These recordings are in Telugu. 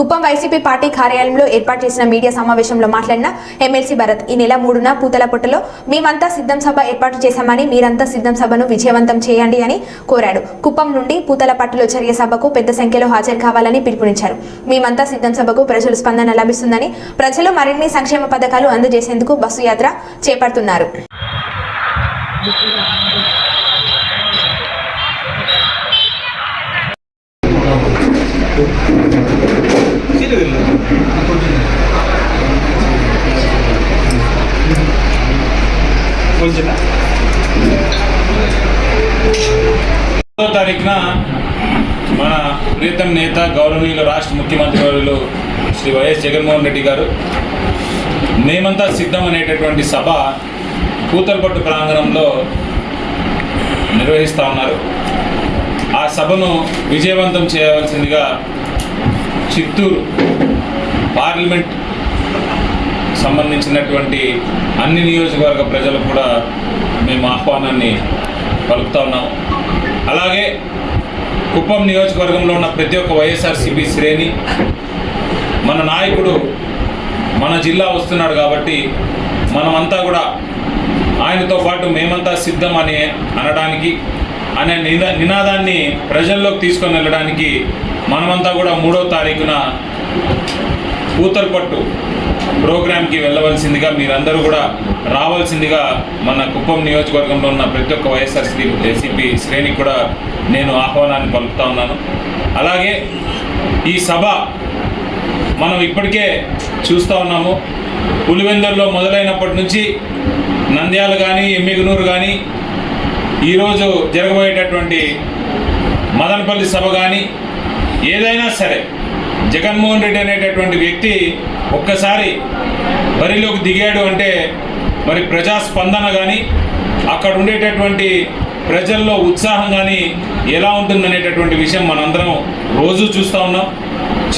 కుప్పం వైసీపీ పార్టీ కార్యాలయంలో ఏర్పాటు చేసిన మీడియా సమావేశంలో మాట్లాడిన ఎమ్మెల్సీ భరత్ ఈ నెల మూడున పూతలపొట్టలో మేమంతా సిద్ధం సభ ఏర్పాటు చేశామని మీరంతా సిద్ధం సభను విజయవంతం చేయండి అని కోరాడు. కుప్పం నుండి పూతలపట్టులో జరిగే సభకు పెద్ద సంఖ్యలో హాజరు కావాలని పిలుపునిచ్చారు. మేమంతా సిద్ధం సభకు ప్రజల స్పందన లభిస్తుందని ప్రజలు మరిన్ని సంక్షేమ పథకాలు అందజేసేందుకు బస్సు యాత్ర చేపడుతున్నారు. కొంచెం. పదో తారీఖున మన ప్రీతం నేత గౌరవనీయులు రాష్ట్ర ముఖ్యమంత్రి వర్యులు శ్రీ వైఎస్ జగన్మోహన్ రెడ్డి గారు. మేమంతా సిద్ధం అనేటటువంటి సభ కూతలపట్టు ప్రాంగణంలో నిర్వహిస్తూ ఉన్నారు. ఆ సభను విజయవంతం చేయవలసిందిగా చిత్తూరు పార్లమెంట్ సంబంధించినటువంటి అన్ని నియోజకవర్గ ప్రజలు కూడా మేము ఆహ్వానాన్ని పలుకుతా ఉన్నాం. అలాగే కుప్పం నియోజకవర్గంలో ఉన్న ప్రతి ఒక్క వైఎస్ఆర్సీపీ శ్రేణి మన నాయకుడు మన జిల్లా వస్తున్నాడు కాబట్టి మనమంతా కూడా ఆయనతో పాటు మేమంతా సిద్ధం అని అనడానికి అనే నినాదాన్ని ప్రజల్లోకి తీసుకొని వెళ్ళడానికి మనమంతా కూడా మూడో తారీఖున పూతలపట్టు ప్రోగ్రామ్కి వెళ్ళవలసిందిగా మీరందరూ కూడా రావాల్సిందిగా మన కుప్పం నియోజకవర్గంలో ఉన్న ప్రతి ఒక్క వైఎస్ఆర్సీ ఏసీపీ శ్రేణికి కూడా నేను ఆహ్వానాన్ని పలుకుతా ఉన్నాను. అలాగే ఈ సభ మనం ఇప్పటికే చూస్తూ ఉన్నాము. పులివెందర్లో మొదలైనప్పటి నుంచి నంద్యాల కానీ ఎమ్మిగనూరు కానీ ఈరోజు జరగబోయేటటువంటి మదనపల్లి సభ కానీ ఏదైనా సరే జగన్మోహన్ రెడ్డి అనేటటువంటి వ్యక్తి ఒక్కసారి బరిలోకి దిగాడు అంటే మరి ప్రజాస్పందన కానీ అక్కడ ఉండేటటువంటి ప్రజల్లో ఉత్సాహం కానీ ఎలా ఉంటుందనేటటువంటి విషయం మనందరం రోజు చూస్తూ ఉన్నాం.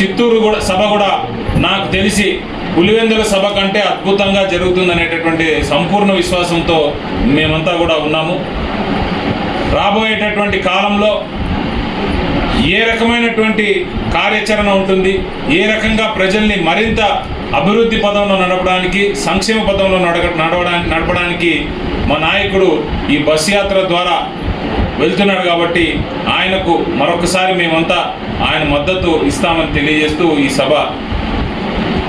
చిత్తూరు కూడా సభ కూడా నాకు తెలిసి పులివెందుల సభ కంటే అద్భుతంగా జరుగుతుందనేటటువంటి సంపూర్ణ విశ్వాసంతో మేమంతా కూడా ఉన్నాము. రాబోయేటటువంటి కాలంలో ఏ రకమైనటువంటి కార్యాచరణ ఉంటుంది? ఏ రకంగా ప్రజల్ని మరింత అభివృద్ధి పదంలో నడపడానికి సంక్షేమ పదంలో నడక నడవడానికి నడపడానికి మా నాయకుడు ఈ బస్ యాత్ర ద్వారా వెళ్తున్నాడు కాబట్టి ఆయనకు మరొకసారి మేమంతా ఆయన మద్దతు ఇస్తామని తెలియజేస్తూ ఈ సభ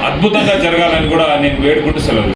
అద్భుతంగా జరగాలని కూడా నేను వేడుకుంటూ సెలవు